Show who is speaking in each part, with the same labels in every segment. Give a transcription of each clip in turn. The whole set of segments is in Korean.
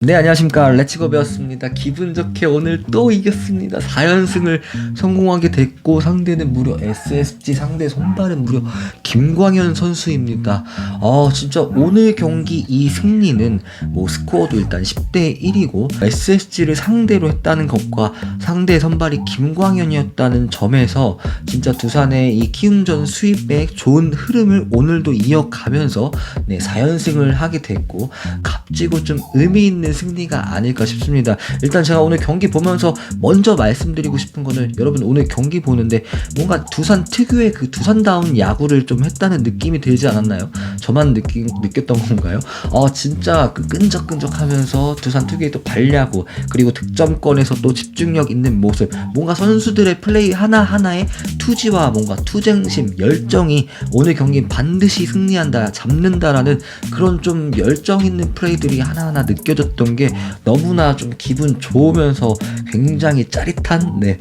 Speaker 1: 네 안녕하십니까. 레츠고 배웠습니다. 기분 좋게 오늘 또 이겼습니다. 4연승을 성공하게 됐고 상대는 무려 SSG 상대 선발은 무려 김광현 선수입니다. 아 진짜 오늘 경기 이 승리는 뭐 스코어도 일단 10대 1이고 SSG를 상대로 했다는 것과 상대 선발이 김광현이었다는 점에서 진짜 두산의 이 키움전 수입의 좋은 흐름을 오늘도 이어가면서 네 4연승을 하게 됐고 값지고 좀 의미 있는 승리가 아닐까 싶습니다. 일단 제가 오늘 경기 보면서 먼저 말씀드리고 싶은 거는 여러분 오늘 경기 보는데 뭔가 두산 특유의 그 두산다운 야구를 좀 했다는 느낌이 들지 않았나요? 저만 느끼, 느꼈던 건가요? 어 진짜 그 끈적끈적하면서 두산 특유의 또 발야구 그리고 득점권에서 또 집중력 있는 모습 뭔가 선수들의 플레이 하나하나에 투지와 뭔가 투쟁심 열정이 오늘 경기 반드시 승리한다 잡는다라는 그런 좀 열정 있는 플레이들이 하나하나 느껴졌 던 게 너무나 좀 기분 좋으면서 굉장히 짜릿한 네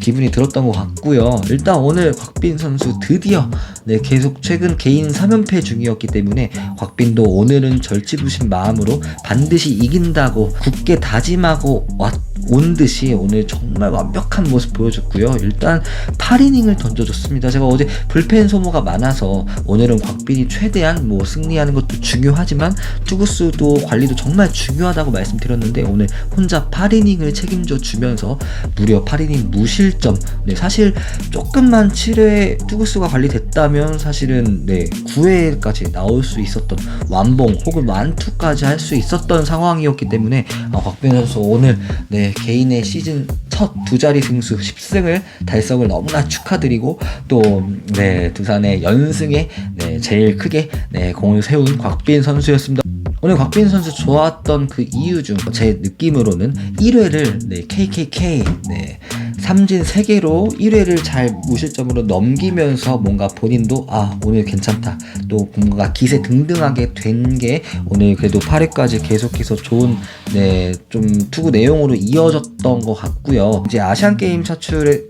Speaker 1: 기분이 들었던 것 같고요. 일단 오늘 곽빈 선수 드디어 네 계속 최근 개인 3연패 중이었기 때문에 곽빈도 오늘은 절치부심 마음으로 반드시 이긴다고 굳게 다짐하고 왔. 온 듯이 오늘 정말 완벽한 모습 보여줬고요. 일단 8이닝을 던져줬습니다. 제가 어제 불펜 소모가 많아서 오늘은 곽빈이 최대한 뭐 승리하는 것도 중요하지만 투구수도 관리도 정말 중요하다 고 말씀드렸는데 오늘 혼자 8이닝을 책임져 주면서 무려 8이닝 무실점. 네, 사실 조금만 7회 투구수가 관리됐다면 사실은 네, 9회까지 나올 수 있었던 완봉 혹은 완투까지 할 수 있었던 상황이었기 때문에 아, 곽빈 선수 오늘 네, 개인의 시즌 첫 두 자리 승수 10승을 달성을 너무나 축하드리고 또 네, 두산의 연승에 네, 제일 크게 네, 공을 세운 곽빈 선수였습니다. 오늘 곽빈 선수 좋았던 그 이유 중 제 느낌으로는 1회를 네, KKK 네, 삼진 3개로 1회를 잘 무실점으로 넘기면서 뭔가 본인도 아 오늘 괜찮다. 또 뭔가 기세 등등하게 된 게 오늘 그래도 8회까지 계속해서 좋은 네 좀 투구 내용으로 이어졌던 것 같고요. 이제 아시안 게임 차출에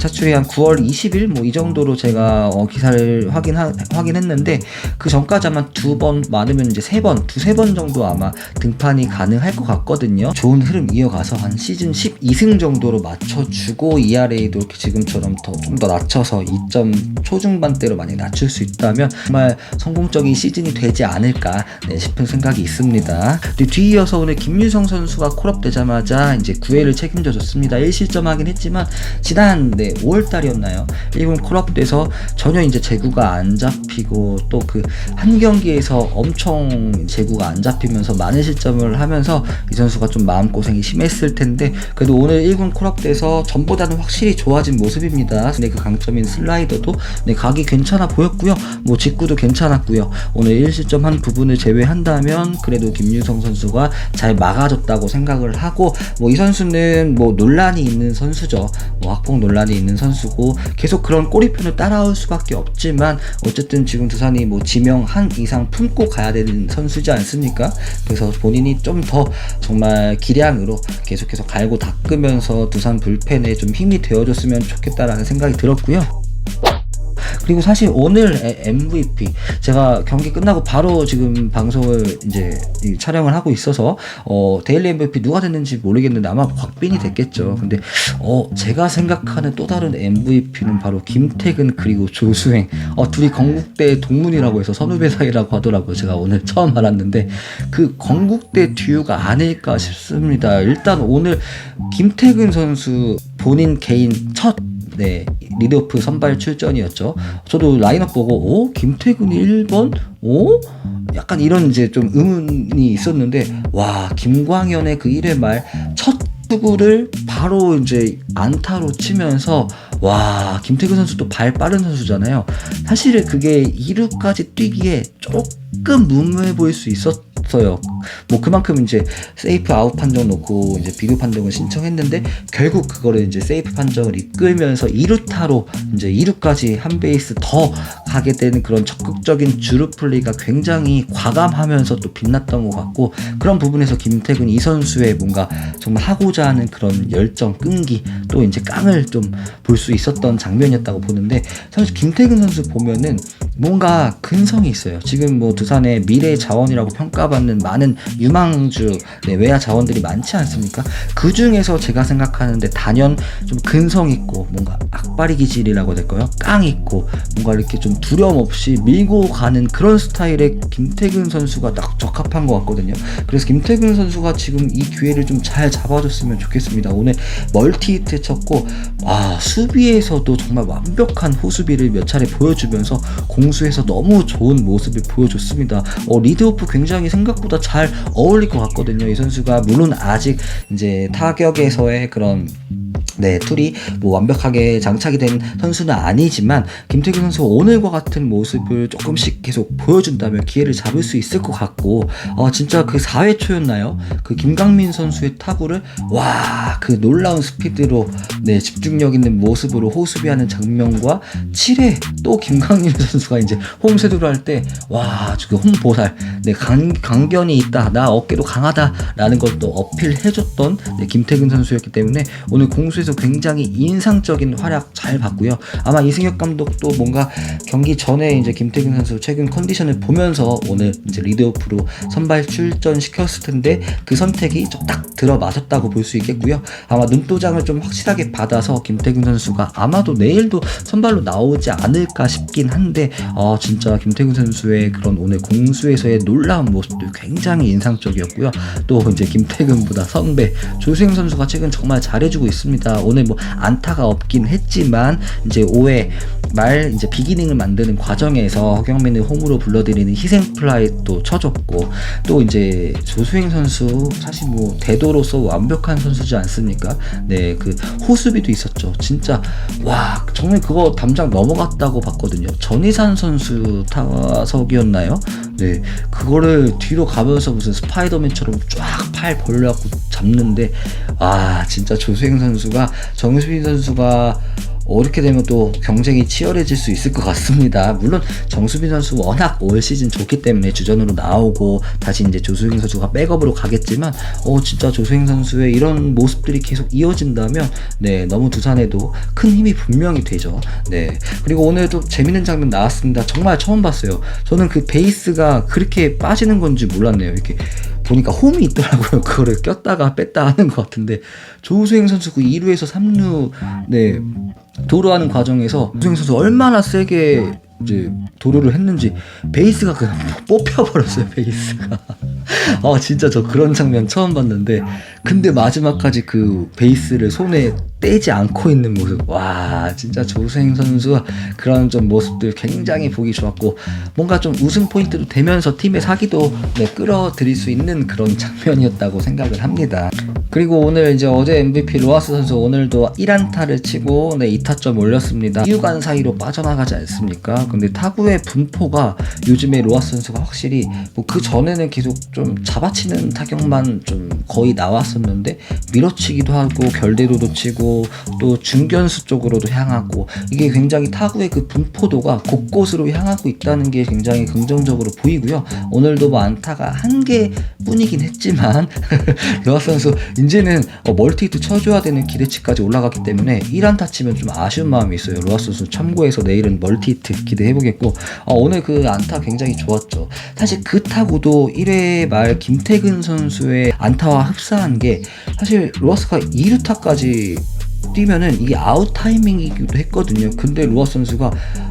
Speaker 1: 차출이 한 9월 20일 뭐 이 정도로 제가 어, 기사를 확인 확인했는데 그 전까지 아마 두 번 많으면 이제 세 번, 두세 번 정도 아마 등판이 가능할 것 같거든요. 좋은 흐름 이어가서 한 시즌 12승 정도로 맞춰주고 ERA도 이렇게 지금처럼 더 좀 더 낮춰서 2점 초중반대로 만약 낮출 수 있다면 정말 성공적인 시즌이 되지 않을까 네, 싶은 생각이 있습니다. 뒤이어서 오늘 김유성 선수가 콜업 되자마자 이제 9회를 책임져 줬습니다. 1실점 하긴 했지만 지난 네, 5월달이었나요? 1군 콜업돼서 전혀 이제 제구가 안 잡히고 또 그 한 경기에서 엄청 제구가 안 잡히면서 많은 실점을 하면서 이 선수가 좀 마음고생이 심했을 텐데 그래도 오늘 1군 콜업돼서 전보다는 확실히 좋아진 모습입니다. 근데 그 강점인 슬라이더도 네, 각이 괜찮아 보였고요. 뭐 직구도 괜찮았고요. 오늘 1실점 한 부분을 제외한다면 그래도 김유성 선수가 잘 막아줬다고 생각을 하고 뭐 이 선수는 뭐 논란이 있는 선수죠. 뭐 학폭 논란이 있는 선수고 계속 그런 꼬리편을 따라올 수밖에 없지만 어쨌든 지금 두산이 뭐 지명 한 이상 품고 가야 되는 선수지 않습니까? 그래서 본인이 좀 더 정말 기량으로 계속해서 갈고 닦으면서 두산 불펜에 좀 힘이 되어줬으면 좋겠다라는 생각이 들었고요. 그리고 사실 오늘 MVP 제가 경기 끝나고 바로 지금 방송을 이제 촬영을 하고 있어서 어 데일리 MVP 누가 됐는지 모르겠는데 아마 곽빈이 됐겠죠. 근데 어 제가 생각하는 또 다른 MVP는 바로 김태근 그리고 조수행 어 둘이 건국대 동문이라고 해서 선후배 사이라고 하더라고요. 제가 오늘 처음 알았는데 그 건국대 듀오가 아닐까 싶습니다. 일단 오늘 김태근 선수 본인 개인 첫 네, 리드오프 선발 출전이었죠. 저도 라인업 보고, 오, 김태근이 1번? 오? 약간 이런 이제 좀 의문이 있었는데, 와, 김광현의 그 1회 말첫 투구를 바로 이제 안타로 치면서, 와, 김태근 선수도 발 빠른 선수잖아요. 사실은 그게 2루까지 뛰기에 조금 무모해 보일 수 있었 어요. 뭐 그만큼 이제 세이프 아웃 판정 놓고 이제 비교 판정을 신청했는데 결국 그거를 이제 세이프 판정을 이끌면서 2루타로 이제 2루까지 한 베이스 더 가게 되는 그런 적극적인 주루 플레이가 굉장히 과감하면서 또 빛났던 것 같고 그런 부분에서 김태근 이 선수의 뭔가 정말 하고자 하는 그런 열정 끈기 또 이제 깡을 좀 볼 수 있었던 장면이었다고 보는데 사실 김태근 선수 보면은 뭔가 근성이 있어요. 지금 뭐 두산의 미래 자원이라고 평가받는 많은 유망주 네, 외야 자원들이 많지 않습니까? 그 중에서 제가 생각하는데 단연 좀 근성 있고 뭔가 악바리 기질이라고 될까요? 깡 있고 뭔가 이렇게 좀 두려움 없이 밀고 가는 그런 스타일의 김태균 선수가 딱 적합한 것 같거든요. 그래서 김태균 선수가 지금 이 기회를 좀 잘 잡아줬으면 좋겠습니다. 오늘 멀티 히트 쳤고 아 수비에서도 정말 완벽한 호수비를 몇 차례 보여주면서 공 수에서 너무 좋은 모습을 보여줬습니다. 어, 리드오프 굉장히 생각보다 잘 어울릴 것 같거든요. 이 선수가 물론 아직 이제 타격에서의 그런 네, 툴이 뭐 완벽하게 장착이 된 선수는 아니지만 김태균 선수가 오늘과 같은 모습을 조금씩 계속 보여준다면 기회를 잡을 수 있을 것 같고 어, 진짜 그 4회 초였나요? 그 김강민 선수의 타구를 와 그 놀라운 스피드로 네 집중력 있는 모습으로 호수비하는 장면과 7회 또 김강민 선수가 이제 홈세도를 할 때와그 홈보살 네 강, 강견이 있다 나 어깨도 강하다라는 것도 어필해줬던 네, 김태균 선수였기 때문에 오늘 공수에서 굉장히 인상적인 활약 잘 봤고요 아마 이승엽 감독도 뭔가 경기 전에 이제 김태균 선수 최근 컨디션을 보면서 오늘 이제 리드오프로 선발 출전 시켰을 텐데 그 선택이 좀딱 들어맞았다고 볼 수 있겠고요 아마 눈도장을 좀 확실하게 받아서 김태균 선수가 아마도 내일도 선발로 나오지 않을까 싶긴 한데 어, 진짜 김태균 선수의 그런 오늘 공수에서의 놀라운 모습도 굉장히 인상적이었고요. 또 이제 김태균보다 선배 조수영 선수가 최근 정말 잘해주고 있습니다. 오늘 뭐 안타가 없긴 했지만 이제 5회 말 이제 비기닝을 만드는 과정에서 허경민을 홈으로 불러들이는 희생 플라이도 쳐줬고 또 이제 조수행 선수 사실 뭐 대도로서 완벽한 선수지 않습니까? 네, 그 호수비도 있었죠. 진짜 와 정말 그거 담장 넘어갔다고 봤거든요. 전희산 선수 타석이었나요? 네, 그거를 뒤로 가면서 무슨 스파이더맨처럼 쫙 팔 벌려갖고 잡는데 아 진짜 조수행 선수가 정수빈 선수가 어, 이렇게 되면 또 경쟁이 치열해질 수 있을 것 같습니다. 물론 정수빈 선수 워낙 올 시즌 좋기 때문에 주전으로 나오고 다시 이제 조수행 선수가 백업으로 가겠지만 어 진짜 조수행 선수의 이런 모습들이 계속 이어진다면 네 너무 두산에도 큰 힘이 분명히 되죠. 네 그리고 오늘도 재밌는 장면 나왔습니다. 정말 처음 봤어요. 저는 그 베이스가 그렇게 빠지는 건지 몰랐네요. 이렇게 보니까 홈이 있더라고요. 그거를 꼈다가 뺐다 하는 것 같은데 조수행 선수 그 2루에서 3루 네 도루하는 과정에서 조수행 선수 얼마나 세게 이제 도루를 했는지 베이스가 그냥 뽑혀버렸어요 베이스가 아 진짜 저 그런 장면 처음 봤는데 근데 마지막까지 그 베이스를 손에 떼지 않고 있는 모습. 와 진짜 조수행 선수 그런 좀 모습들 굉장히 보기 좋았고 뭔가 좀 우승 포인트도 되면서 팀의 사기도 네, 끌어들일 수 있는 그런 장면이었다고 생각을 합니다. 그리고 오늘 이제 어제 MVP 로하스 선수 오늘도 1안타를 치고 네 2타점 올렸습니다. 이유간 사이로 빠져나가지 않습니까? 근데 타구의 분포가 요즘에 로하스 선수가 확실히 뭐 그 전에는 계속 좀 잡아치는 타격만 좀 거의 나왔었는데 밀어치기도 하고 결대로도 치고 또 중견수 쪽으로도 향하고 이게 굉장히 타구의 그 분포도가 곳곳으로 향하고 있다는 게 굉장히 긍정적으로 보이고요. 오늘도 뭐 안타가 한 개뿐이긴 했지만 로하스 선수 이제는 어, 멀티히트 쳐줘야 되는 기대치까지 올라갔기 때문에 1안타 치면 좀 아쉬운 마음이 있어요. 로하스 선수 참고해서 내일은 멀티히트 기대해보겠고 어, 오늘 그 안타 굉장히 좋았죠. 사실 그 타구도 1회 말 김태근 선수의 안타와 흡사한 게 사실 로하스가 2루타까지 뛰면은 이게 아웃 타이밍이기도 했거든요. 근데 루아 선수가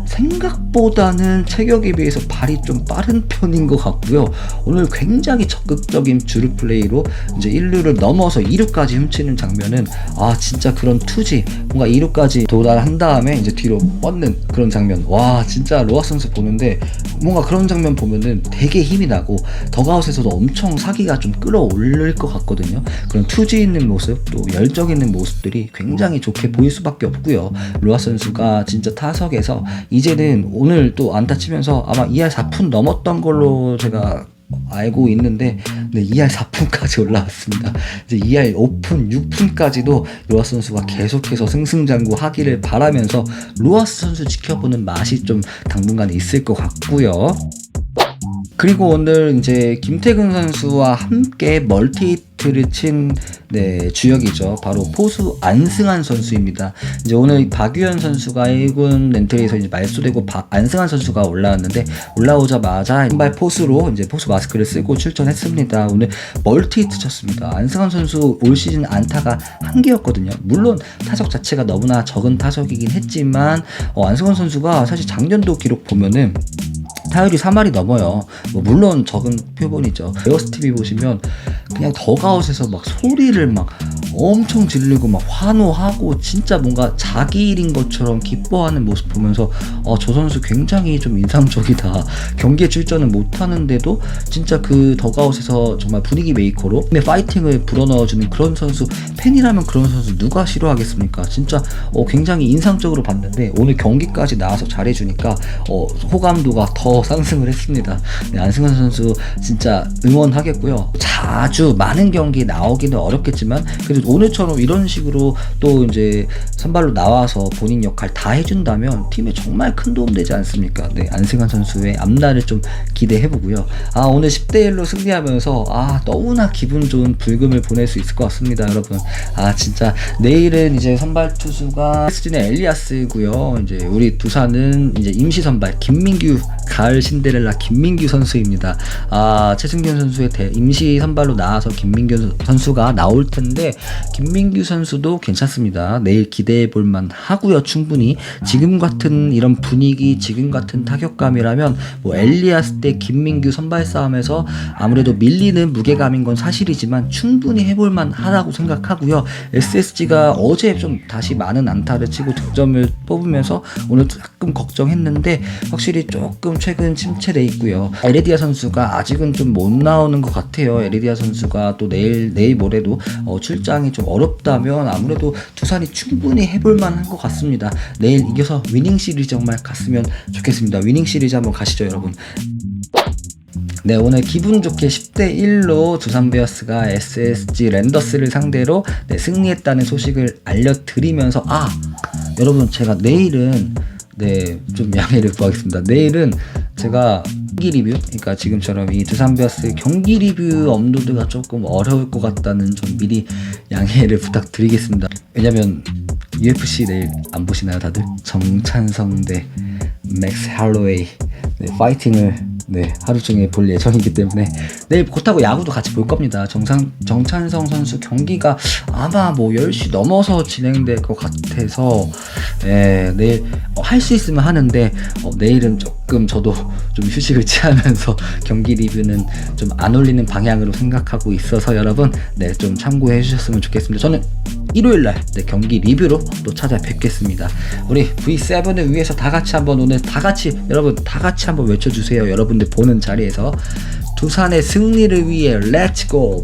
Speaker 1: 생각보다는 체격에 비해서 발이 좀 빠른 편인 것 같고요. 오늘 굉장히 적극적인 주루 플레이로 이제 1루를 넘어서 2루까지 훔치는 장면은 아 진짜 그런 투지 뭔가 2루까지 도달한 다음에 이제 뒤로 뻗는 그런 장면 와 진짜 로아 선수 보는데 뭔가 그런 장면 보면은 되게 힘이 나고 더가웃에서도 엄청 사기가 좀 끌어올릴 것 같거든요. 그런 투지 있는 모습 또 열정 있는 모습들이 굉장히 좋게 보일 수밖에 없고요. 로아 선수가 진짜 타석에서 이 제는 오늘 또 안타 치면서 아마 2할 4푼 넘었던 걸로 제가 알고 있는데 네, 2할 4푼까지 올라왔습니다. 이제 2할 5푼, 6푼까지도 로아스 선수가 계속해서 승승장구 하기를 바라면서 로아스 선수 지켜보는 맛이 좀 당분간 있을 것 같고요. 그리고 오늘 이제 김태근 선수와 함께 멀티 히트를 친 네, 주역이죠. 바로 포수 안승환 선수입니다. 이제 오늘 박유현 선수가 1군 렌트리에서 이제 말소되고 박- 안승환 선수가 올라왔는데 올라오자마자 왼발 포수로 이제 포수 마스크를 쓰고 출전했습니다. 오늘 멀티 히트 쳤습니다. 안승환 선수 올 시즌 안타가 한 개였거든요. 물론 타석 자체가 너무나 적은 타석이긴 했지만 어, 안승환 선수가 사실 작년도 기록 보면은 타율이 3할이 넘어요. 뭐 물론 적은 표본이죠. 에어스티비 보시면 그냥 더가웃에서 막 소리를 막 엄청 지르고 막 환호하고 진짜 뭔가 자기 일인 것처럼 기뻐하는 모습 보면서 어, 저 선수 굉장히 좀 인상적이다. 경기에 출전은 못하는데도 진짜 그 더가웃에서 정말 분위기 메이커로 팀의 파이팅을 불어넣어주는 그런 선수 팬이라면 그런 선수 누가 싫어하겠습니까? 진짜 어, 굉장히 인상적으로 봤는데 오늘 경기까지 나와서 잘해주니까 어, 호감도가 더 상승을 했습니다. 네, 안승환 선수 진짜 응원하겠고요. 자주 많은 경기 나오기는 어렵겠지만 그래도 오늘처럼 이런 식으로 또 이제 선발로 나와서 본인 역할 다 해준다면 팀에 정말 큰 도움 되지 않습니까? 네, 안승환 선수의 앞날을 좀 기대해 보고요. 아 오늘 10대 1로 승리하면서 아 너무나 기분 좋은 불금을 보낼 수 있을 것 같습니다, 여러분. 아 진짜 내일은 이제 선발 투수가 시즌의 엘리아스고요. 이제 우리 두산은 이제 임시 선발 김민규 가을 신데렐라 김민규 선수입니다. 아 최승균 선수의 대, 임시 선발로 나와서 김민규 선수가 나올 텐데 김민규 선수도 괜찮습니다. 내일 기대해 볼만 하고요. 충분히 지금 같은 이런 분위기, 지금 같은 타격감이라면 뭐 엘리아스 때 김민규 선발 싸움에서 아무래도 밀리는 무게감인 건 사실이지만 충분히 해볼 만 하다고 생각하고요. SSG가 어제 좀 다시 많은 안타를 치고 득점을 뽑으면서 오늘 조금 걱정했는데 확실히 조금 최근 침체돼 있고요. 에레디아 선수가 아직은 좀 못 나오는 것 같아요. 에레디아 선수가 또 내일 내일 모레도 어, 출장 이좀 어렵다면 아무래도 두산이 충분히 해볼 만한 것 같습니다. 내일 이겨서 위닝 시리즈 정말 갔으면 좋겠습니다. 위닝 시리즈 한번 가시죠, 여러분. 네, 오늘 기분 좋게 10대 1로 두산 베어스가 SSG 랜더스를 상대로 네, 승리했다는 소식을 알려드리면서 아, 여러분 제가 내일은 네, 좀 양해를 구하겠습니다. 내일은 제가 경기 리뷰, 그러니까 지금처럼 이 두산 베어스 경기 리뷰 업로드가 조금 어려울 것 같다는 좀 미리 양해를 부탁드리겠습니다. 왜냐면 UFC 내일 안 보시나요, 다들? 정찬성 대 맥스 할로웨이 네, 파이팅을 네, 하루 종일 볼 예정이기 때문에 내일 곧하고 야구도 같이 볼 겁니다. 정상, 정찬성 선수 경기가 아마 뭐 10시 넘어서 진행될 것 같아서 예, 내일 할 수 있으면 하는데 어, 내일은 조금 저도 좀 휴식을 취하면서 경기 리뷰는 좀 안 올리는 방향으로 생각하고 있어서 여러분 네, 좀 참고해 주셨으면 좋겠습니다. 저는 일요일 날 네, 경기 리뷰로 또 찾아뵙겠습니다. 우리 V7을 위해서 다 같이 한번 오늘 다 같이 여러분 다 같이 한번 외쳐주세요. 여러분들 보는 자리에서 두산의 승리를 위해 Let's Go!